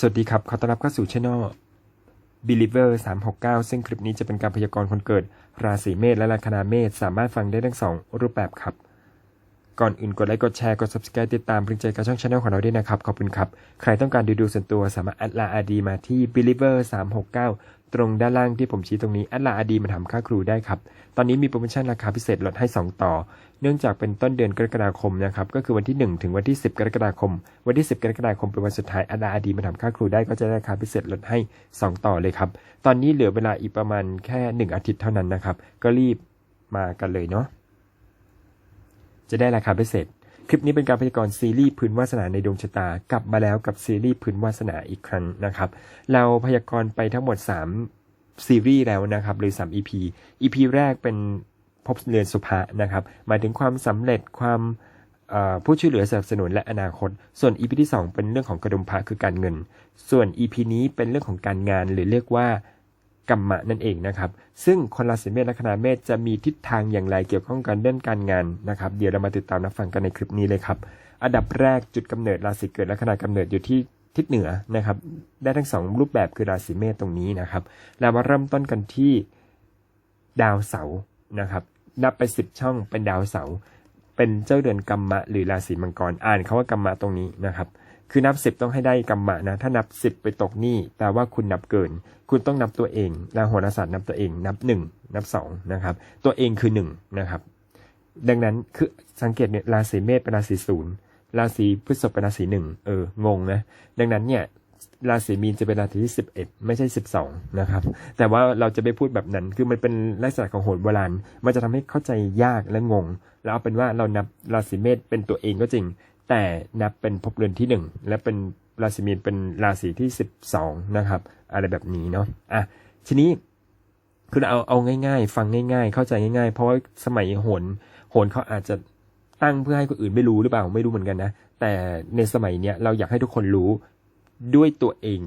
สวัสดีครับ ขอต้อนรับเข้าสู่ช่อง Believer 369 ซึ่งคลิปนี้จะเป็นการพยากรณ์คนเกิด ราศีเมษและลัคนาเมษสามารถฟังได้ทั้งสองรูปแบบครับ ก่อนอื่นกดไลค์กดแชร์กด subscribe ติดตามเพื่อใจกับช่องช anel ของเราด้วยนะครับ ขอบคุณครับ ใครต้องการดูดูส่วนตัวสามารถแอดลาอาดีมาที่ Believer 369ตรงด้านล่างที่ผมชี้ตรงนี้แอดลาอาดีมาถามค่าครูได้ครับ ตอนนี้มีโปรโมชั่นราคาพิเศษลดให้ 2 ต่อ เนื่องจากเป็นต้นเดือนกรกฎาคมนะครับ ก็คือวันที่ 1 ถึงวันที่ 10 กรกฎาคม วันที่ 10 กรกฎาคมเป็นวันสุดท้ายแอดลาอาดีมาถามค่าครูได้ก็จะได้ราคาพิเศษลดให้ 2 ต่อเลยครับ ตอนนี้เหลือเวลาอีกประมาณแค่ 1 อาทิตย์เท่านั้นนะครับ ก็รีบมากันเลยเนาะ จะได้ราคาพิเศษ คลิปนี้เป็นการพยากรณ์ซีรีส์พื้นวาสนาในดวงชะตากลับมาแล้วกับซีรีส์พื้นวาสนาอีกครั้งนะครับ เราพยากรณ์ไปทั้งหมด 3 ซีรีส์แล้วนะครับหรือ 3 EP EP แรกเป็นพบเรือนสุภานะครับ หมายถึงความสำเร็จความผู้ช่วยเหลือสนับสนุนและอนาคต ส่วน EP ที่ 2 เป็นเรื่องของกระดุมพระคือการเงิน ส่วน EP นี้เป็นเรื่องของการงานหรือเรียกว่า กรรมะนั่นเองนะครับ ซึ่งคนราศีเมษและคณาเมษจะมีทิศทางอย่างไรเกี่ยวข้องกันเรื่องการงานนะครับ เดี๋ยวเรามาติดตามรับฟังกันในคลิปนี้เลยครับ อันดับแรกจุดกำเนิดราศีเกิดและคณากำเนิดอยู่ที่ทิศเหนือนะครับ ได้ทั้งสองรูปแบบคือราศีเมษตรงนี้นะครับ เรามาเริ่มต้นกันที่ดาวเสาร์นะครับ นับไปสิบช่องเป็นดาวเสาร์เป็นเจ้าเดือนกรรมะ หรือราศีมังกร อ่านคาว่ากรรมะตรงนี้นะครับ คือนับสิบต้องให้ได้กรรมะนะ ถ้านับสิบไปตกหนี่แปลว่าคุณนับเกิน คุณต้องนับตัวเองแล้วโหราศาสตร์นับตัวเอง นับหนึ่งนับสองนะครับ ตัวเองคือหนึ่งนะครับ ดังนั้นคือสังเกตเนี่ยราศีเมษเป็นราศีศูนย์ราศีพฤษภเป็นราศีหนึ่งเอองงนะดังนั้นเนี่ยราศีมีนจะเป็นราศีที่สิบเอ็ดไม่ใช่สิบสองนะครับ แต่ว่าเราจะไม่พูดแบบนั้น คือมันเป็นลักษณะของโหรโบราณ มันจะทำให้เข้าใจยากและงง แล้วเอาเป็นว่าเรานับราศีเมษเป็นตัวเองก็จริง แต่นับเป็นภพเรือนที่หนึ่งและเป็นราศีมีนเป็นราศีที่สิบสองนะครับ อะไรแบบนี้เนาะอะทีนี้คือเอาเอาง่าย ๆ ฟังง่าย ๆ เข้าใจง่าย ๆ เพราะว่าสมัยโหนโหนเขาอาจจะตั้งเพื่อให้คนอื่นไม่รู้หรือเปล่าไม่รู้เหมือนกันนะ แต่ในสมัยเนี้ยเราอยากให้ทุกคนรู้ด้วยตัวเอง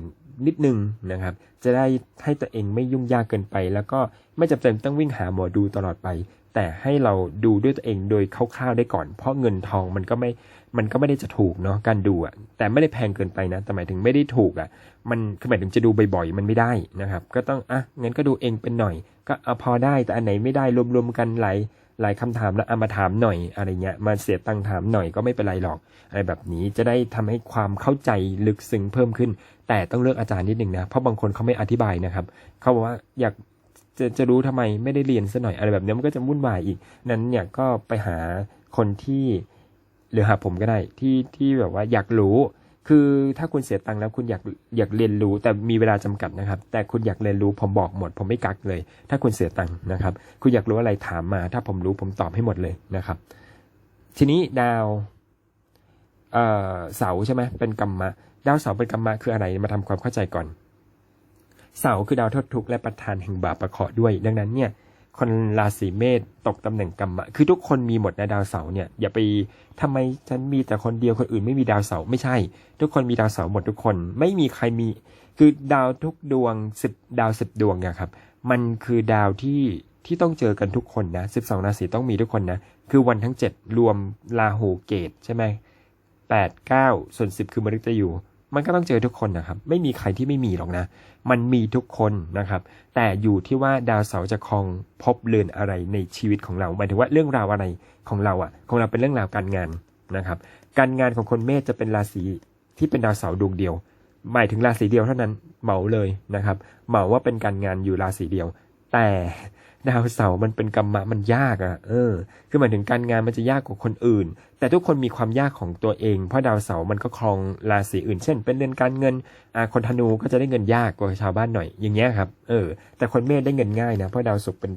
นิดนึงนะครับ จะได้ให้ตัวเองไม่ยุ่งยากเกินไป แล้วก็ไม่จำเป็นต้องวิ่งหาหมอดูตลอดไป แต่ให้เราดูด้วยตัวเองโดยคร่าวๆได้ก่อน เพราะเงินทองมันก็ไม่ มันก็ไม่ได้จะถูกเนาะการดูอะแต่ไม่ได้แพงเกินไปนะ แต่หมายถึงไม่ได้ถูกอะมันคือหมายถึงจะดูบ่อยๆ มันไม่ได้นะครับ ก็ต้องอะงั้นก็ดูเองเป็นหน่อย ก็เอาพอได้แต่อันไหนไม่ได้รวมๆกันหลายหลายคำถามแล้วเอามาถามหน่อยอะไรเงี้ยมาเสียตังค์ถามหน่อยก็ไม่เป็นไรหรอกอะไรแบบนี้จะได้ทำให้ความเข้าใจลึกซึ้งเพิ่มขึ้น แต่ต้องเลือกอาจารย์นิดนึงนะเพราะบางคนเขาไม่อธิบายนะครับเขาบอกว่าอยากจะจะรู้ทำไมไม่ได้เรียนซะหน่อยอะไรแบบนี้มันก็จะวุ่นวายอีก นั้นเนี่ยก็ไปหาคนที่ หรือหาผมก็ได้ที่ที่แบบว่าอยากรู้ คือถ้าคุณเสียตังค์แล้วคุณอยากอยากเรียนรู้ แต่มีเวลาจำกัดนะครับ แต่คุณอยากเรียนรู้ผมบอกหมด ผมไม่กักเลย ถ้าคุณเสียตังค์นะครับ คุณอยากรู้อะไรถามมา ถ้าผมรู้ผมตอบให้หมดเลยนะครับ ทีนี้ดาวเอ่อเสาใช่ไหมเป็นกรรมะดาวเสาเป็นกรรมะคืออะไรมาทำความเข้าใจก่อน เสาคือดาวทดทุกข์และประธานแห่งบาปประเคาะด้วย ดังนั้นเนี่ย คนราศีเมษตกตำแหน่งกรรมะ คือทุกคนมีหมดนะดาวเสาร์เนี่ย อย่าไปทำไมฉันมีแต่คนเดียวคนอื่นไม่มีดาวเสาร์ไม่ใช่ ทุกคนมีดาวเสาร์หมดทุกคน ไม่มีใครมี คือดาวทุกดวงสิบดาวสิบดวงเนี่ยครับ มันคือดาวที่ที่ต้องเจอกันทุกคนนะสิบสองราศีต้องมีทุกคนนะ คือวันทั้งเจ็ดรวมราหูเกตใช่ไหมแปดเก้าส่วนสิบคือมฤตยู มันก็ต้องเจอทุกคนนะครับ ไม่มีใครที่ไม่มีหรอกนะ มันมีทุกคนนะครับ แต่อยู่ที่ว่าดาวเสาร์จะครองพบเรือนอะไรในชีวิตของเราหมายถึงว่าเรื่องราวอะไรของเราอะ ของเราเป็นเรื่องราวการงานนะครับ การงานของคนเมษจะเป็นราศีที่เป็นดาวเสาร์ดวงเดียว หมายถึงราศีเดียวเท่านั้นเหมาเลยนะครับ เหมาว่าเป็นการงานอยู่ราศีเดียว แต่ ดาวเสาร์มันเป็นกรรมะมันยากอะ่ะ เออ คือหมายถึงการงานมันจะยากกว่าคนอื่น แต่ทุกคนมีความยากของตัวเอง เพราะดาวเสาร์มันก็ครองราศีอื่น เช่น เป็นเรือนการเงิน อ่า คนธนูก็จะได้เงินยากกว่าชาวบ้านหน่อย อย่างเงี้ยครับ เออ แต่คนเมษได้เงินง่ายนะ เพราะดาวศุกร์เป็น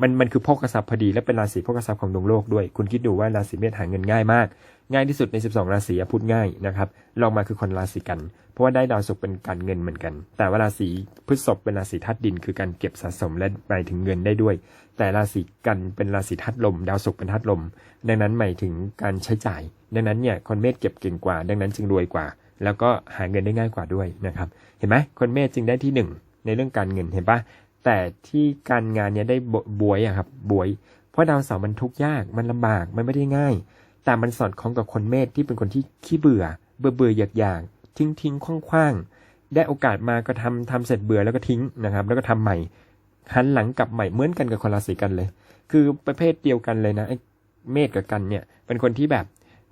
มัน มันคือโภคทรัพย์พอดี และเป็นราศีโภคทรัพย์ของดวงโลกด้วย คุณคิดดูว่าราศีเมษหาเงินง่ายมาก ง่ายที่สุดใน 12 ราศีพูดง่ายนะครับ ลองมาคือคนราศีกัน เพราะว่าได้ดาวศุกร์เป็นการเงินเหมือนกัน แต่ว่าราศีพฤษภเป็นราศีธาตุดิน คือการเก็บสะสมและหมายถึงเงินได้ด้วย แต่ราศีกันเป็นราศีธาตุลม ดาวศุกร์เป็นธาตุลม ดังนั้นหมายถึงการใช้จ่าย ดังนั้นเนี่ยคนเมษเก็บเก่งกว่า ดังนั้นจึงรวยกว่า แล้วก็หาเงินได้ง่ายกว่าด้วยนะครับ เห็นไหมคนเมษจึงได้ที่หนึ่งในเรื่องการเงินเห็นปะแต่ที่การงานเนี่ยได้บวยอะครับบวย เพราะดาวเสาร์มันทุกข์ยากมันลำบากมันไม่ได้ง่าย แต่มันสอดคล้องกับคนเมษที่เป็นคนที่ขี้เบื่อเบื่อเบื่ออยากอยาก ทิ้งทิ้งคว้างคว้างได้โอกาสมาก็ทำทำเสร็จเบื่อแล้วก็ทิ้งนะครับ แล้วก็ทำใหม่หันหลังกลับใหม่เหมือนกันกับคนราศีกันเลย คือประเภทเดียวกันเลยนะไอ้เมษกับกันเนี่ย เป็นคนที่แบบ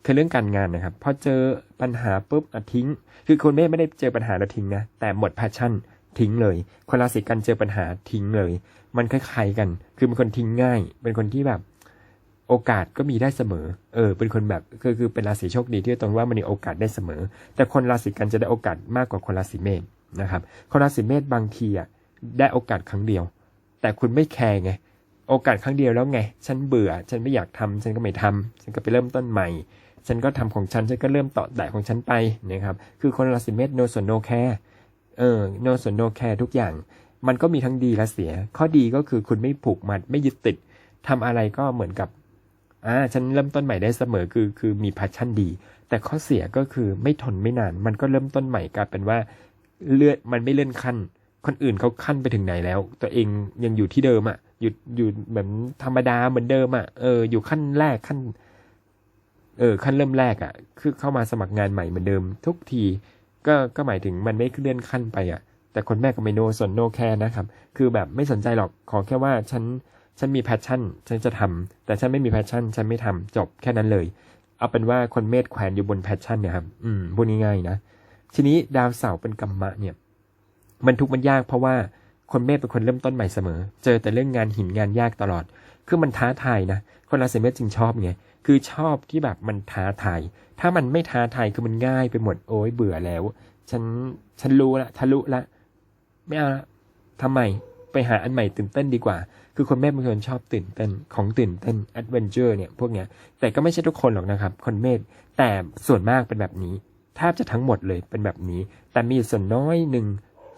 คือเรื่องการงานนะครับพอเจอปัญหาปุ๊บอทิ้ง คือคนเมษไม่ได้เจอปัญหาแล้วทิ้งนะแต่หมดแพชชั่นทิ้งเลย คนราศีกันเจอปัญหาทิ้งเลย มันคล้ายๆกัน คือเป็นคนทิ้งง่าย เป็นคนที่แบบ โอกาสก็มีได้เสมอ เออ เป็นคนแบบคือคือเป็นราศีโชคดีที่ตรงว่ามันมีโอกาสได้เสมอ แต่คนราศีกันจะได้โอกาสมากกว่าคนราศีเมษนะครับ คนราศีเมษบางทีอะได้โอกาสครั้งเดียว แต่คุณไม่แคร์ไง โอกาสครั้งเดียวแล้วไง ฉันเบื่อ ฉันไม่อยากทำฉันก็ไม่ทำฉันก็ไปเริ่มต้นใหม่ ฉันก็ทำของฉัน ฉันก็เริ่มต่อแต่ของฉันไปนะครับ คือคนราศีเมษ no ส่วน no care เออ no ส่วน no care ทุกอย่าง มันก็มีทั้งดีและเสีย ข้อดีก็คือคุณไม่ผูกมัด ไม่ยึดติดทำอะไรก็เหมือนกับ อ่าฉันเริ่มต้นใหม่ได้เสมอคือคือมี passion ดี แต่ข้อเสียก็คือไม่ทนไม่นาน มันก็เริ่มต้นใหม่กลายเป็นว่าเลือนมันไม่เลื่อนขั้น คนอื่นเขาขั้นไปถึงไหนแล้ว ตัวเองยังอยู่ที่เดิมอะ่ะอยู่อยู่เหมือนธรรมดาเหมือนเดิมอะ่ะเอออยู่ขั้นแรกขั้น เออขั้นเริ่มแรกอะ่ะ คือเข้ามาสมัครงานใหม่เหมือนเดิม ทุกทีก็ก็หมายถึงมันไม่เลื่อนขั้นไปอะ่ะแต่คนแม่ก็ไม่โนสนโนแคร์นะครับ คือแบบไม่สนใจหรอกขอแค่ว่าฉัน ฉันมีแพชชั่น ฉันจะทำแต่ฉันไม่มีแพชชั่น ฉันไม่ทำจบแค่นั้นเลย เอาเป็นว่าคนเมษแขวนอยู่บนแพชชั่นเนี่ยครับ อืมพูดง่ายๆนะ ทีนี้ดาวเสาร์เป็นกรรมะเนี่ย มันทุกมันยากเพราะว่าคนเมษเป็นคนเริ่มต้นใหม่เสมอ เจอแต่เรื่องงานหินงานยากตลอด คือมันท้าทายนะ คนราศีเมษจึงชอบไง คือชอบที่แบบมันท้าทาย ถ้ามันไม่ท้าทายคือมันง่ายไปหมด โอ้ยเบื่อแล้ว ฉัน ฉันรู้ละ ทะลุละ ไม่เอาละทำไม ไปหาอันใหม่ตื่นเต้นดีกว่า คือคนเมษบางคนชอบตื่นเต้นของตื่นเต้นแอดเวนเจอร์เนี่ยพวกเนี้ยแต่ก็ไม่ใช่ทุกคนหรอกนะครับ คนเมษแต่ส่วนมากเป็นแบบนี้แทบจะทั้งหมดเลยเป็นแบบนี้ แต่มีส่วนน้อยหนึ่ง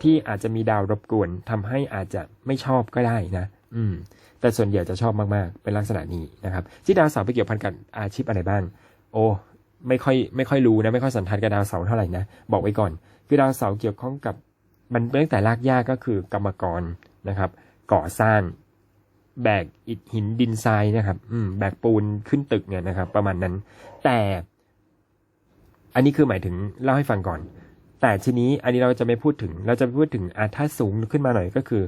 ที่อาจจะมีดาวรบกวนทำให้อาจจะไม่ชอบก็ได้นะ อืม แต่ส่วนใหญ่จะชอบมากๆ เป็นลักษณะนี้นะครับ ที่ดาวเสาร์ไปเกี่ยวพันกับอาชีพอะไรบ้าง โอ้ ไม่ค่อยไม่ค่อยรู้นะ ไม่ค่อยสันทัดกับดาวเสาร์เท่าไหร่นะ บอกไว้ก่อน คือดาวเสาร์เกี่ยวข้องกับ มันตั้งแต่รากหญ้าก็คือกรรมกรนะครับ ก่อสร้าง แบกอิฐหินดินทรายนะครับอืมแบกปูนขึ้นตึกเนี่ยนะครับ ประมาณนั้น แต่อันนี้คือหมายถึงเล่าให้ฟังก่อน แต่ทีนี้อันนี้เราจะไม่พูดถึง เราจะพูดถึงอาถ้าสูงขึ้นมาหน่อยก็คือ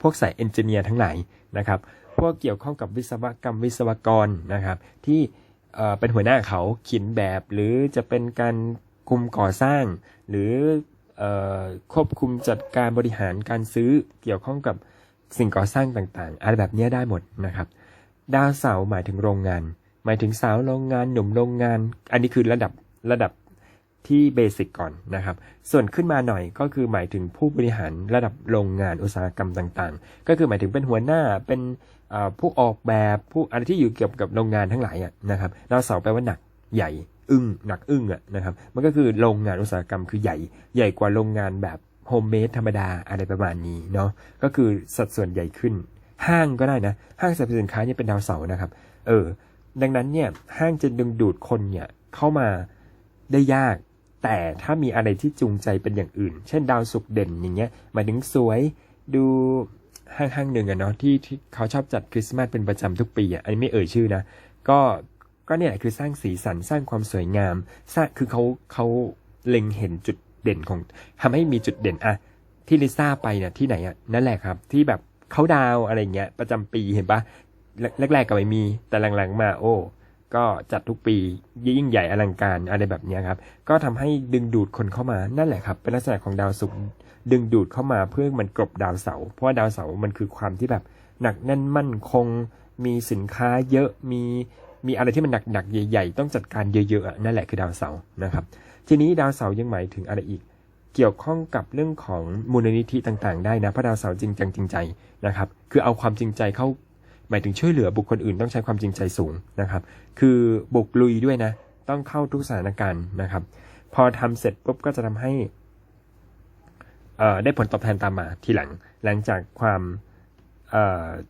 พวกสายเอนจิเนียร์ทั้งหลายนะครับ พวกเกี่ยวข้องกับวิศวกรรมวิศวกรนะครับ ที่เป็นหัวหน้าเขาเขียนแบบหรือจะเป็นการคุมก่อสร้าง หรืออควบคุมจัดการบริหารการซื้อเกี่ยวข้องกับ สิ่งก่อสร้างต่างๆ อะไรแบบนี้ได้หมดนะครับ ดาวเสาหมายถึงโรงงาน หมายถึงสาวโรงงานหนุ่มโรงงาน อันนี้คือระดับระดับที่เบสิกก่อนนะครับ ส่วนขึ้นมาหน่อยก็คือหมายถึงผู้บริหารระดับโรงงานอุตสาหกรรมต่างๆ ก็คือหมายถึงเป็นหัวหน้าเป็นผู้ออกแบบผู้อะไรที่อยู่เกี่ยวกับโรงงานทั้งหลายนะครับดาวเสาแปลว่าหนักใหญ่อึ้งหนักอึ้งอะนะครับ มันก็คือโรงงานอุตสาหกรรมคือใหญ่ ใหญ่กว่าโรงงานแบบ โฮมเมดธรรมดาอะไรประมาณนี้เนาะก็คือสัดส่วนใหญ่ขึ้น ห้างก็ได้นะ ห้างสรรพสินค้าเนี่ยเป็นดาวเสาร์นะครับ เออ ดังนั้นเนี่ยห้างจะดึงดูดคนเนี่ยเข้ามาได้ยาก แต่ถ้ามีอะไรที่จูงใจเป็นอย่างอื่น เช่นดาวศุกเด่นอย่างเงี้ยมาถึงสวยดูห้างห้างหนึ่งอะเนาะที่ที่เขาชอบจัดคริสต์มาสเป็นประจำทุกปีอะอันนี้ไม่เอ่ยชื่อนะ ก็ก็เนี่ยคือสร้างสีสันสร้างความสวยงามสร้างคือเขาเขาเล็งเห็นจุด เด่นของทำให้มีจุดเด่นอะที่ลิซ่าไปเนี่ยที่ไหนอะนั่นแหละครับ ที่แบบเขาดาวอะไรเงี้ยประจำปีเห็นปะแรกๆก็ไม่มีแต่หลังๆมาโอ้ก็จัดทุกปียิ่งใหญ่อลังการอะไรแบบนี้ครับ ก็ทำให้ดึงดูดคนเข้ามานั่นแหละครับ เป็นลักษณะของดาวศุกร์ดึงดูดเข้ามาเพื่อมันกลบดาวเสาร์เพราะว่าดาวเสาร์มันคือความที่แบบหนักแน่นมั่นคง มีสินค้าเยอะมี มีอะไรที่มันหนักๆใหญ่ๆ ต้องจัดการเยอะๆนั่นแหละคือดาวเสาร์นะครับ ทีนี้ดาวเสาร์ยังหมายถึงอะไรอีก เกี่ยวข้องกับเรื่องของมูลนิธิต่างๆ ได้นะเพราะดาวเสาร์จริงจังจริงใจนะครับ คือเอาความจริงใจเข้าหมายถึงช่วยเหลือบุคคลอื่นต้องใช้ความจริงใจสูงนะครับ คือบุกลุยด้วยนะ ต้องเข้าทุกสถานการณ์นะครับ พอทำเสร็จปุ๊บก็จะทำให้ได้ผลตอบแทนตามมาทีหลัง หลังจากความ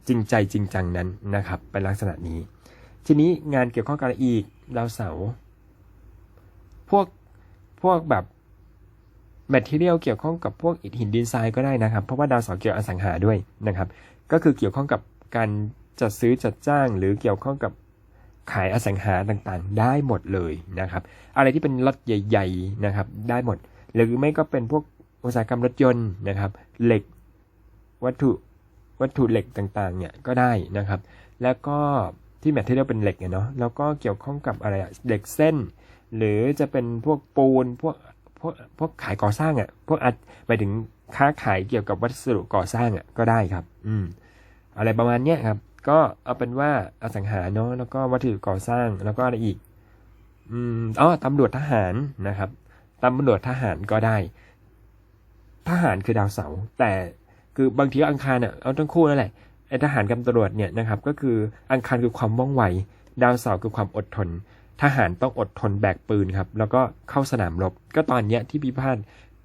จริงใจจริงจังนั้นนะครับเป็นลักษณะนี้ ทีนี้งานเกี่ยวข้องกับอะไรอีกดาวเสาร์พวกพวกแบบแมทเทียลเกี่ยวข้องกับพวกอิฐหินดินทรายก็ได้นะครับ เพราะว่าดาวเสาร์เกี่ยวอสังหาด้วยนะครับ ก็คือเกี่ยวข้องกับการจัดซื้อจัดจ้าง หรือเกี่ยวข้องกับขายอสังหาต่างๆ ได้หมดเลยนะครับ อะไรที่เป็นรถใหญ่ ๆนะครับ ได้หมด หรือไม่ก็เป็นพวกอุตสาหกรรมรถยนต์นะครับ เหล็กวัตถุวัตถุเหล็กต่างๆเนี่ยก็ได้นะครับ แล้วก็ ที่แมทที่เรียกเป็นเหล็กเนาะแล้วก็เกี่ยวข้องกับอะไรอะเหล็กเส้น หรือจะเป็นพวกปูนพวกพวกพวกขายก่อสร้างอะ่ะพวกอัดหมายถึงค้าขายเกี่ยวกับวัสดุก่อสร้างอะ่ะก็ได้ครับ อืม อะไรประมาณเนี้ยครับ ก็เอาเป็นว่าอสังหาเนาะแล้วก็วัตถุก่อสร้างแล้วก็อะไรอีก อืมอ๋อตำรวจทหารนะครับตำรวจทหารก็ได้ ทหารคือดาวเสาร์แต่คือบางทีอังคารเนี่ยเอาทั้งคู่นั่นแหละ ไอทหารกับตำรวจเนี่ยนะครับก็คืออังคารคือความว่องไว ดาวเสาร์คือความอดทน ทหารต้องอดทนแบกปืนครับแล้วก็เข้าสนามรบ ก็ตอนเนี้ยที่พิพาท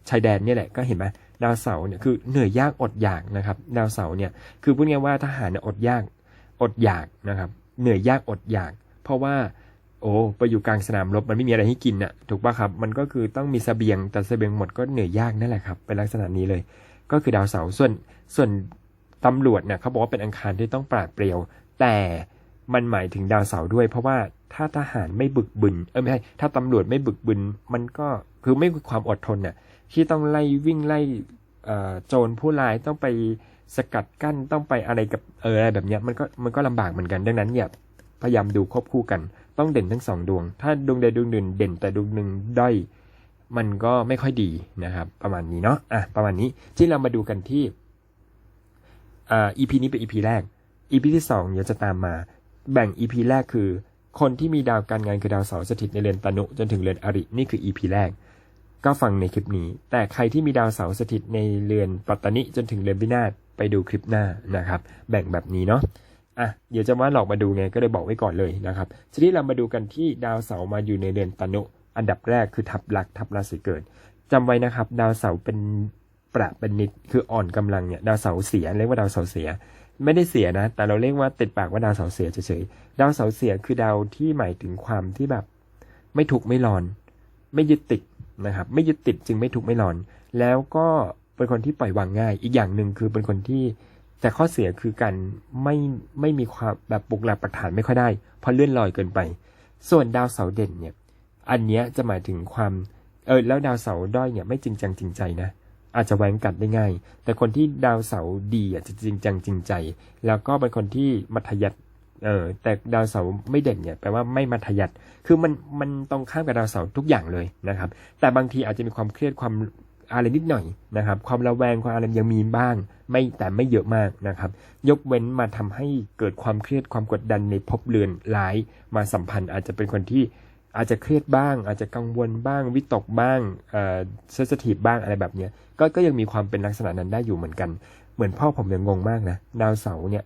ชายแดนเนี่ยแหละก็เห็นไหมดาวเสาร์เนี่ยคือเหนื่อยยากอดอยากนะครับดาวเสาร์เนี่ยคือพูดง่ายว่าทหารเนี่ยอดยากอดอยากนะครับเหนื่อยยากอดอยาก เพราะว่าโอ้ไปอยู่กลางสนามรบมันไม่มีอะไรให้กินน่ะถูกป่ะครับมันก็คือต้องมีเสบียงแต่เสบียงหมดก็เหนื่อยยากนั่นแหละครับเป็นลักษณะนี้เลย ก็คือดาวเสาร์ส่วนส่วน ตำรวจเนี่ยเขาบอกว่าเป็นอังคารที่ต้องปราดเปรียว แต่มันหมายถึงดาวเสาร์ด้วย เพราะว่าถ้าทหารไม่บึกบึนเออไม่ใช่ถ้าตำรวจไม่บึกบึนมันก็คือไม่มีความอดทนน่ะที่ต้องไล่วิ่งไล่โจรผู้ร้ายต้องไปสกัดกั้นต้องไปอะไรกับเอออะไรแบบเนี้ยมันก็มันก็ลำบากเหมือนกันดังนั้นเนี่ยพยายามดูควบคู่กัน ต้องเด่นทั้งสองดวง ถ้าดวงใดดวงหนึ่งเด่นแต่ดวงหนึ่งด้อยมันก็ไม่ค่อยดีนะครับ ประมาณนี้เนาะอะประมาณนี้ที่เรามาดูกันที่ อ่า EP นี้เป็น EP แรก EP ที่สองเดี๋ยวจะตามมา แบ่ง EP แรกคือ คนที่มีดาวการงานคือดาวเสาร์สถิตในเรือนตนุจนถึงเรือนอริ นี่คือ EP แรก ก็ฟังในคลิปนี้ แต่ใครที่มีดาวเสาร์สถิตในเรือนปัตตนิจนถึงเรือนวินาศไปดูคลิปหน้านะครับ แบ่งแบบนี้เนาะอะเดี๋ยวจะว่าหลอกมาดูไงก็เลยบอกไว้ก่อนเลยนะครับทีนี้เรามาดูกันที่ดาวเสาร์มาอยู่ในเรือนตนุ อันดับแรกคือทับลักทับราศีเกิดจำไว้นะครับ ดาวเสาร์เป็น ประปนนิดคืออ่อนกำลังเนี่ยดาวเสาร์เสียเรียกว่าดาวเสาร์เสีย ไม่ได้เสียนะ แต่เราเรียกว่าติดปากว่าดาวเสาร์เสียเฉยๆดาวเสาร์เสียคือดาวที่หมายถึงความที่แบบ ไม่ถูกไม่ร้อน ไม่ยึดติดนะครับ ไม่ยึดติดจึงไม่ถูกไม่ร้อน แล้วก็เป็นคนที่ปล่อยวางง่าย อีกอย่างหนึ่งคือเป็นคนที่แต่ข้อเสียคือการไม่ไม่มีความแบบปลุกหลักปักฐานไม่ค่อยได้เพราะเลื่อนลอยเกินไป ส่วนดาวเสาร์เด่นเนี่ย อันเนี้ยจะหมายถึงความเออแล้วดาวเสาร์ด้อยเนี่ยไม่จริงจังจริงใจนะ อาจจะแหวงกัดได้ง่าย แต่คนที่ดาวเสาร์ดีอะจะจริงจังจริงใจ แล้วก็เป็นคนที่มัธยัติเออแต่ดาวเสาร์ไม่เด่นเนี่ยแปลว่าไม่มัธยัติคือมันมันตรงข้ามกับดาวเสาร์ทุกอย่างเลยนะครับ แต่บางทีอาจจะมีความเครียดความอะไรนิดหน่อยนะครับ ความระแวงความอะไรยังมีบ้าง ไม่แต่ไม่เยอะมากนะครับ ยกเว้นมาทำให้เกิดความเครียดความกดดันในภพเรือนร้าย มาสัมพันธ์อาจจะเป็นคนที่ อาจจะเครียดบ้าง อาจจะกังวลบ้าง วิตกบ้างเอ่อเซสทีฟบ้างอะไรแบบเนี้ยก็ก็ยังมีความเป็นลักษณะนั้นได้อยู่เหมือนกัน เหมือนพ่อผมยังงงมากนะดาวเสาร์เนี่ย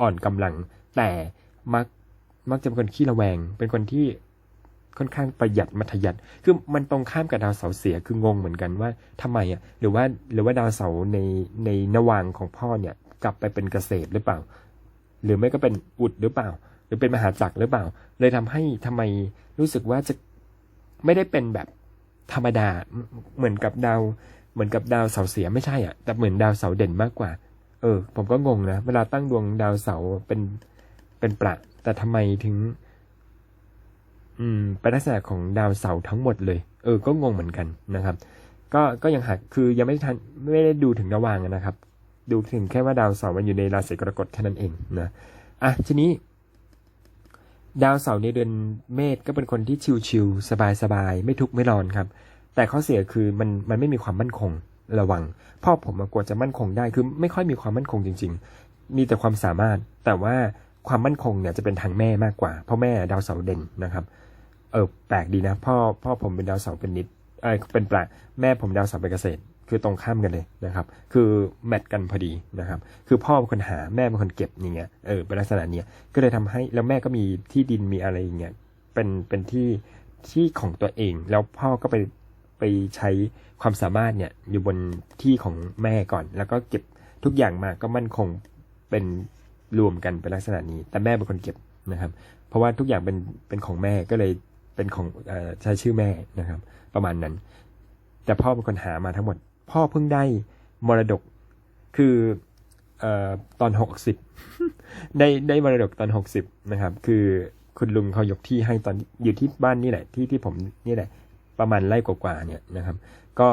อ่อนกำลังแต่มักมักจะเป็นคนขี้ระแวง เป็นคนที่ค่อนข้างประหยัดมัธยัติคือมันตรงข้ามกับดาวเสาร์เสียคืองงเหมือนกันว่าทำไมอะหรือว่าหรือว่าดาวเสาร์ในในนวางของพ่อเนี่ย กลับไปเป็นเกษตรหรือเปล่า หรือไม่ก็เป็นอุดหรือเปล่า รือเป็นมหาจักรหรือเปล่า เลยทำให้ทำไมรู้สึกว่าจะไม่ได้เป็นแบบธรรมดาเหมือนกับดาว เหมือนกับดาวเสาร์เสียไม่ใช่อะแต่เหมือนดาวเสาร์เด่นมากกว่า เออ ผมก็งงนะเวลาตั้งดวงดาวเสาร์เป็นเป็นประแต่ทำไมถึง อืมเป็นลักษณะของดาวเสาร์ทั้งหมดเลย เออ ก็งงเหมือนกันนะครับ ก็ก็ยังหาคือยังไม่ได้ทันไม่ได้ดูถึงระวางนะครับ ดูถึงแค่ว่าดาวเสาร์มันอยู่ในราศีกรกฎแค่นั้นเองนะอะทีนี้ ดาวเสาร์ในเดือนเมษก็เป็นคนที่ชิลๆสบายๆ ไม่ทุกข์ไม่ร้อนครับ แต่ข้อเสียคือมันมันไม่มีความมั่นคงระวัง พ่อผมกลัวจะมั่นคงได้คือไม่ค่อยมีความมั่นคงจริง ๆ มีแต่ความสามารถ แต่ว่าความมั่นคงเนี่ยจะเป็นทางแม่มากกว่าเพราะแม่ดาวเสาร์เด่นนะครับ เออแปลกดีนะ พ่อพ่อผมเป็นดาวเสาร์เป็นนิดเออเป็นแปลกแม่ผมดาวเสาร์เป็นเกษตร คือตรงข้ามกันเลยนะครับ คือแมทกันพอดีนะครับ คือพ่อเป็นคนหาแม่เป็นคนเก็บอย่างเงี้ย เออเป็นลักษณะเนี้ย ก็เลยทำให้แล้วแม่ก็มีที่ดินมีอะไรอย่างเงี้ย เป็นเป็นที่ที่ของตัวเอง แล้วพ่อก็ไปไปใช้ความสามารถเนี่ยอยู่บนที่ของแม่ก่อน แล้วก็เก็บทุกอย่างมาก็มั่นคงเป็นรวมกันเป็นลักษณะนี้ แต่แม่เป็นคนเก็บนะครับ เพราะว่าทุกอย่างเป็นเป็นของแม่ก็เลยเป็นของใช้ชื่อแม่นะครับ ประมาณนั้น แต่พ่อเป็นคนหามาทั้งหมด พ่อเพิ่งได้มรดก คือเอ่อตอนหกสิบได้ได้มรดกตอนหกสิบนะครับ คือคุณลุงเขายกที่ให้ตอนอยู่ที่บ้านนี่แหละ ที่ที่ผมนี่แหละ ประมาณไร่กว่าๆเนี่ยนะครับ ก็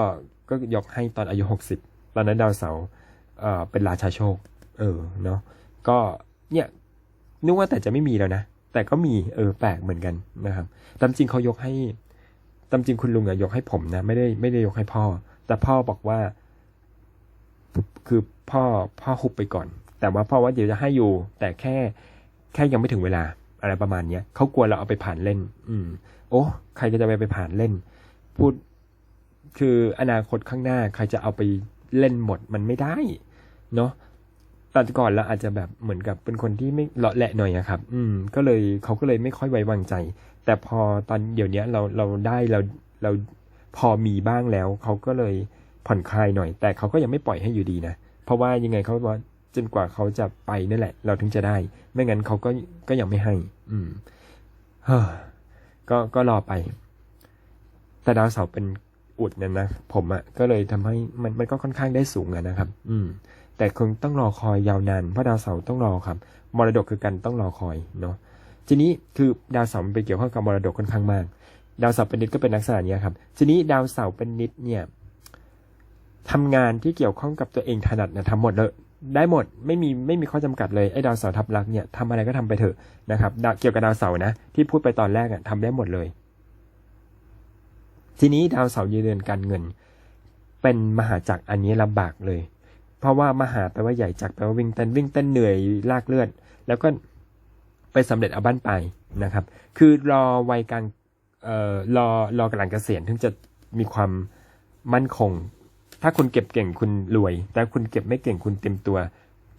ก็ยกให้ตอนอายุหกสิบตอนนั้นดาวเสาร์เอ่อเป็นราชาโชค เออเนาะก็เนี่ยนึกว่าแต่จะไม่มีแล้วนะ แต่ก็มีเออแปลกเหมือนกันนะครับตามจริงเขายกให้ตามจริงคุณลุงอะยกให้ผมนะ ไม่ได้ไม่ได้ยกให้พ่อ แต่พ่อบอกว่า คือพ่อพ่อคุบไปก่อน แต่ว่าพ่อว่าเดี๋ยวจะให้อยู่ แต่แค่แค่ยังไม่ถึงเวลา อะไรประมาณเนี้ยเขากลัวเราเอาไปผ่านเล่น อืม โอ้ใครก็จะไปไปผ่านเล่น พูดคืออนาคตข้างหน้าใครจะเอาไปเล่นหมดมันไม่ได้ เนาะตอนก่อนเราอาจจะแบบเหมือนกับเป็นคนที่ไม่เลาะแหละหน่อยอะครับ อืม ก็เลยเขาก็เลยไม่ค่อยไว้วางใจ แต่พอตอนเดี๋ยวนี้เราเราได้เราเรา พอมีบ้างแล้วเขาก็เลยผ่อนคลายหน่อย แต่เขาก็ยังไม่ปล่อยให้อยู่ดีนะ เพราะว่ายังไงเขาว่าจนกว่าเขาจะไปนั่นแหละ เราถึงจะได้ ไม่งั้นเขาก็ก็ยังไม่ให้ อืมเฮ้อก็ก็รอไป แต่ดาวเสาร์เป็นอุดเนี่ยนะผมอะ่ะก็เลยทำให้มันมันก็ค่อนข้างได้สูงอะนะครับ อืม แต่คงต้องรอคอยยาวนานเพราะดาวเสาร์ต้องรอครับ มรดกคือการต้องรอคอยเนาะทีนี้คือดาวเสาร์มันไปเกี่ยวข้องกับมรดกค่อนข้างมาก ดาวเสาร์เป็นนิดก็เป็นลักษณะนี้ครับ ทีนี้ดาวเสาร์เป็นนิดเนี่ยทำงานที่เกี่ยวข้องกับตัวเองถนัดนะทำหมดเลยได้หมดไม่มีไม่มีข้อจำกัดเลยไอ้ดาวเสาร์ทับลักเนี่ยทำอะไรก็ทำไปเถอะนะครับเกี่ยวกับดาวเสาร์นะ ที่พูดไปตอนแรกอะทำได้หมดเลย ทีนี้ดาวเสาร์ยืนเดือนการเงิน เป็นมหาจักรอันนี้ลำบากเลย เพราะว่ามหาแปลว่าใหญ่จักรแปลว่าวิ่งเต้นวิ่งเต้นเหนื่อยลากเลือด แล้วก็ไปสำเร็จเอาบ้านไปนะครับ คือรอวัยกลาง เอ่อรอรอกำลังเกษียณถึงจะมีความมั่นคง ถ้าคุณเก็บเก่งคุณรวย แต่คุณเก็บไม่เก่งคุณเต็มตัว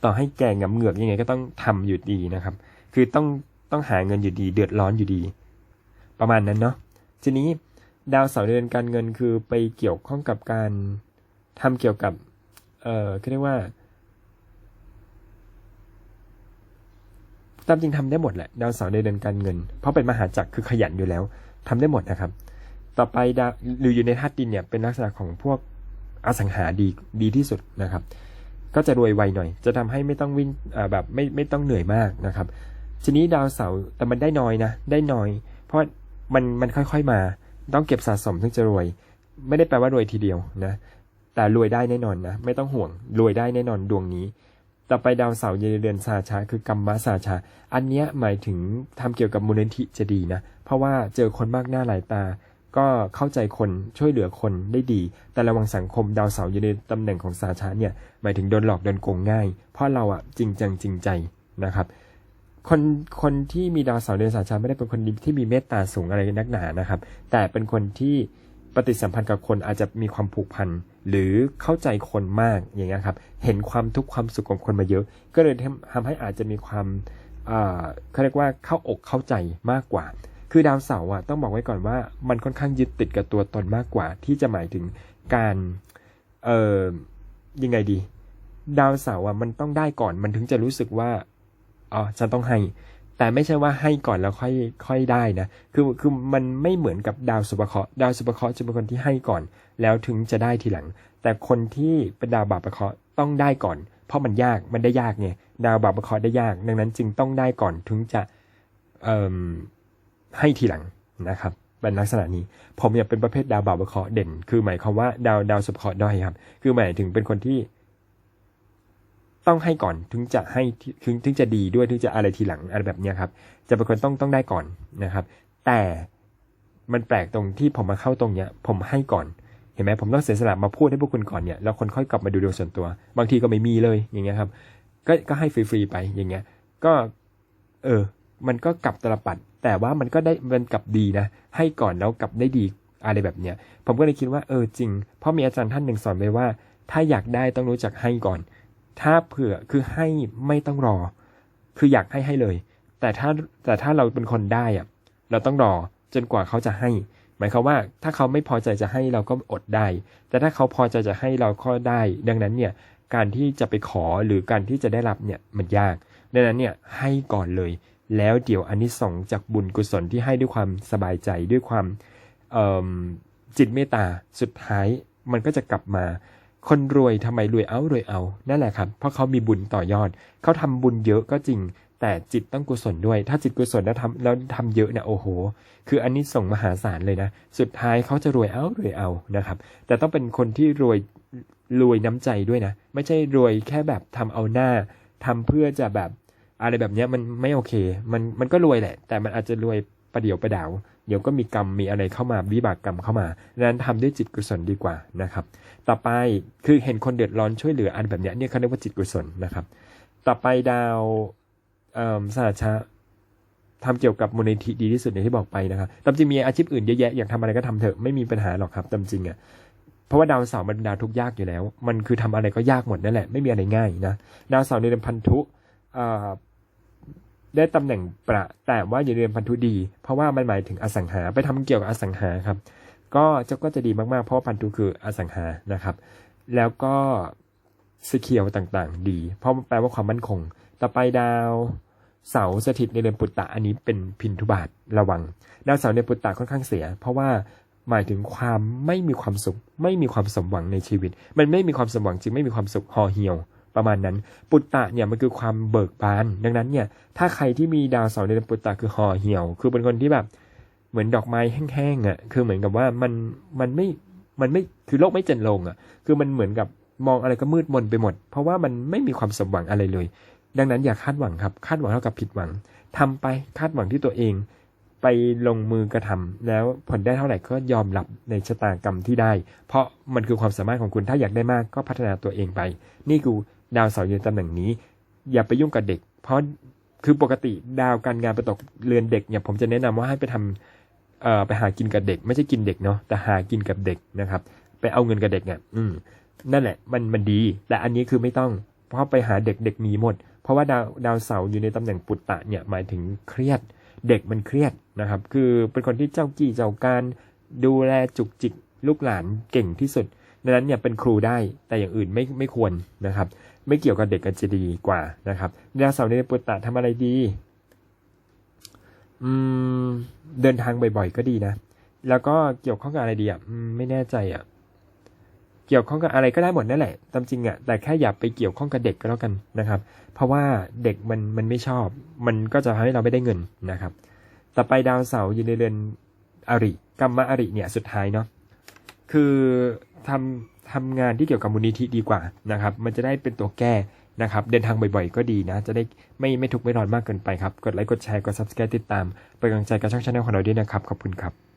ต่อให้แก่งำเหงือกยังไงก็ต้องทำอยู่ดีนะครับ คือต้องต้องหาเงินอยู่ดี เดือดร้อนอยู่ดี ประมาณนั้นเนาะทีนี้ดาวเสาร์เดือนการเงินคือไปเกี่ยวข้องกับการทำเกี่ยวกับ เอ่อเรียกว่าตามจริงทำได้หมดแหละดาวเสาร์ในเดือนการเงิน เพราะเป็นมหาจักรคือขยันอยู่แล้ว ทำได้หมดนะครับ ต่อไปดาวหรืออยู่ในธาตุดินเนี่ยเป็นลักษณะของพวกอสังหาดีดีที่สุดนะครับ ก็จะรวยไวหน่อย จะทำให้ไม่ต้องวิ่งแบบไม่ไม่ต้องเหนื่อยมากนะครับ ทีนี้ดาวเสาร์แต่มันได้น้อยนะ ได้น้อย เพราะมันมันค่อยๆมา ต้องเก็บสะสมถึงจะรวย ไม่ได้แปลว่ารวยทีเดียวนะ แต่รวยได้แน่นอนนะ ไม่ต้องห่วง รวยได้แน่นอนดวงนี้ ต่อไปดาวเสาร์ในเดือนสาชา คือกรรมะสาชา อันเนี้ยหมายถึงทำเกี่ยวกับมูลนิธิจะดีนะ เพราะว่าเจอคนมากหน้าหลายตา ก็เข้าใจคนช่วยเหลือคนได้ดี แต่ระวังสังคมดาวเสาร์อยู่ในตำแหน่งของสาชาเนี่ยหมายถึงโดนหลอกโดนโกงง่าย เพราะเราอะจริงจังจริงใจนะครับคนคนที่มีดาวเสาร์เดือนสาชาไม่ได้เป็นคนที่มีเมตตาสูงอะไรนักหนานะครับ แต่เป็นคนที่ปฏิสัมพันธ์กับคนอาจจะมีความผูกพันหรือเข้าใจคนมากอย่างเงี้ยครับ เห็นความทุกข์ความสุขของคนมาเยอะ ก็เลยทำให้อาจจะมีความเขาเรียกว่าเข้าอกเข้าใจมากกว่า คือดาวเสาร์อะต้องบอกไว้ก่อนว่ามันค่อนข้างยึดติดกับตัวตนมากกว่า ที่จะหมายถึงการเอ่อยังไงดี ดาวเสาร์อะมันต้องได้ก่อนมันถึงจะรู้สึกว่าอ๋อฉันต้องให้ แต่ไม่ใช่ว่าให้ก่อนแล้วค่อยค่อยได้นะคือคือมันไม่เหมือนกับดาวสุภเคราะห์ดาวสุภเคราะห์จะเป็นคนที่ให้ก่อน แล้วถึงจะได้ทีหลัง แต่คนที่เป็นดาวบาปเคราะห์ต้องได้ก่อน เพราะมันยากมันได้ยากไงดาวบาปเคราะห์ได้ยาก ดังนั้นจึงต้องได้ก่อนถึงจะเอ่อ ให้ทีหลังนะครับเป็นลักษณะนี้ ผมอยากเป็นประเภทดาวบาปเคราะห์เด่น คือหมายความว่าดาวดาวสุภเคราะห์ด้อยครับ คือหมายถึงเป็นคนที่ ต้องให้ก่อนถึงจะให้ถึงถึงจะดีด้วยถึงจะอะไรทีหลังอะไรแบบนี้ครับ จะเป็นคนต้องต้องได้ก่อนนะครับ แต่มันแปลกตรงที่ผมมาเข้าตรงเนี้ย ผมให้ก่อนเห็นไหมผมต้องเสียสละมาพูดให้พวกคุณก่อนเนี่ยแล้วคนค่อยกลับมาดูดวงส่วนตัว บางทีก็ไม่มีเลยอย่างเงี้ยครับ ก็ก็ให้ฟรีๆไปอย่างเงี้ย ก็ เออ มันก็กลับตลปัด แต่ว่ามันก็ได้มันกลับดีนะ ให้ก่อนแล้วกลับได้ดีอะไรแบบเนี้ย ผมก็เลยคิดว่าเออจริง เพราะมีอาจารย์ท่านหนึ่งสอนไว้ว่า ถ้าอยากได้ต้องรู้จักให้ก่อน ถ้าเผื่อคือให้ไม่ต้องรอ คืออยากให้ให้เลย แต่ถ้าแต่ถ้าเราเป็นคนได้อะเราต้องรอจนกว่าเขาจะให้ หมายความว่าถ้าเขาไม่พอใจจะให้เราก็อดได้ แต่ถ้าเขาพอใจจะให้เราก็ได้ ดังนั้นเนี่ยการที่จะไปขอหรือการที่จะได้รับเนี่ยมันยาก ดังนั้นเนี่ยให้ก่อนเลย แล้วเดี๋ยวอันนี้ส่งจากบุญกุศลที่ให้ด้วยความสบายใจด้วยความจิตเมตตาสุดท้ายมันก็จะกลับมา คนรวยทำไมรวยเอารวยเอา นั่นแหละครับ เพราะเขามีบุญต่อยอด เขาทำบุญเยอะก็จริง แต่จิตต้องกุศลด้วย ถ้าจิตกุศลแล้วทำแล้วทำเยอะเนี่ยโอ้โห คืออันนี้ส่งมหาศาลเลยนะ สุดท้ายเขาจะรวยเอารวยเอานะครับ แต่ต้องเป็นคนที่รวยรวยน้ำใจด้วยนะ ไม่ใช่รวยแค่แบบทำเอาหน้าทำเพื่อจะแบบ อะไรแบบเนี้ยมันไม่โอเค มันมันก็รวยแหละ แต่มันอาจจะรวยประเดี๋ยวประดาวเดี๋ยวก็มีกรรมมีอะไรเข้ามาวิบากกรรมเข้ามาดังนั้นทำด้วยจิตกุศลดีกว่านะครับ ต่อไปคือเห็นคนเดือดร้อนช่วยเหลืออันแบบเนี้ยเนี่ยเขาเรียกว่าจิตกุศลนะครับ ต่อไปดาวอ่อสหัชะทำเกี่ยวกับมูลนิธิดีที่สุดอย่างที่บอกไปนะครับตามจริงมีอาชีพอื่นเยอะแยะอยากทำอะไรก็ทำเถอะไม่มีปัญหาหรอกครับตามจริงอะ่ะเพราะว่าดาวเสาร์มันเป็นดาวทุกยากอยู่แล้ว มันคือทำอะไรก็ยากหมดนั่นแหละ ไม่มีอะไรง่ายนะ ดาวเสาร์ในเดือนพันธุ ได้ตำแหน่งประแต่ว่าอยู่ในเดือนพันธุดี เพราะว่ามันหมายถึงอสังหาไปทำเกี่ยวกับอสังหาครับ ก็จะก็จะดีมากๆ เพราะพันธุคืออสังหานะครับ แล้วก็สเคียวต่างๆ ดี เพราะแปลว่าความมั่นคง ต่อไปดาวเสาสถิตในเรือนปุตตะอันนี้เป็นพินทุบาทระวัง ดาวเสาในปุตตะค่อนข้างเสีย เพราะว่าหมายถึงความไม่มีความสุข ไม่มีความสมหวังในชีวิต มันไม่มีความสมหวังจึงไม่มีความสุขห่อเหี่ยว ประมาณนั้น ปุตตะเนี่ยมันคือความเบิกบาน ดังนั้นเนี่ย ถ้าใครที่มีดาวเสาร์ในปุตตะคือห่อเหี่ยว คือเป็นคนที่แบบ เหมือนดอกไม้แห้งๆอะ คือเหมือนกับว่ามันมันไม่มันไม่คือโลกไม่เจริญลงอะ คือมันเหมือนกับมองอะไรก็มืดมนไปหมด เพราะว่ามันไม่มีความสมหวังอะไรเลย ดังนั้นอย่าคาดหวังครับ คาดหวังเท่ากับผิดหวังทำไปคาดหวังที่ตัวเอง ไปลงมือกระทำแล้วผลได้เท่าไหร่ก็ยอมรับในชะตากรรมที่ได้ เพราะมันคือความสามารถของคุณถ้าอยากได้มากก็พัฒนาตัวเองไป นี่คือ ดาวเสาร์อยู่ในตำแหน่งนี้ อย่าไปยุ่งกับเด็ก เพราะคือปกติดาวการงานไปตกเรือนเด็กเนี่ยผมจะแนะนำว่าให้ไปทำเอ่อไปหากินกับเด็ก ไม่ใช่กินเด็กเนาะแต่หากินกับเด็กนะครับ ไปเอาเงินกับเด็กเนี่ยอืมนั่นแหละมันมันดี แต่อันนี้คือไม่ต้อง เพราะไปหาเด็กเด็กมีหมด เพราะว่าดาวดาวเสาร์อยู่ในตำแหน่งปุตตะเนี่ยหมายถึงเครียด เด็กมันเครียดนะครับ คือเป็นคนที่เจ้ากี้เจ้าการดูแลจุกจิก ลูกหลานเก่งที่สุดดังนั้นเนี่ยเป็นครูได้แต่อย่างอื่นไม่ไม่ควรนะครับ ไม่เกี่ยวกับเด็กก็จะดีกว่านะครับดาวเสาร์ในปุตตะทำอะไรดีอืมเดินทางบ่อยๆ ก็ดีนะ แล้วก็เกี่ยวข้องกับอะไรดีอะอืมไม่แน่ใจอะเกี่ยวข้องกับอะไรก็ได้หมดนั่นแหละ ตามจริงอะ แต่แค่อย่าไปเกี่ยวข้องกับเด็กก็แล้วกันนะครับ เพราะว่าเด็กมันมันไม่ชอบ มันก็จะทำให้เราไม่ได้เงินนะครับ ต่อไปดาวเสาร์อยู่ในเรือนอริกรรมะอริเนี่ยสุดท้ายเนาะ คือทำทำงานที่เกี่ยวกับมูลนิธิดีกว่านะครับ มันจะได้เป็นตัวแก้นะครับ เดินทางบ่อยๆ ก็ดีนะ จะได้ไม่ไม่ทุกข์ไม่ร้อนมากเกินไปครับ กดไลค์กดแชร์กด subscribe ติดตามเป็นกำลังใจกับช่องชาแนลของเราด้วยนะครับ ขอบคุณครับ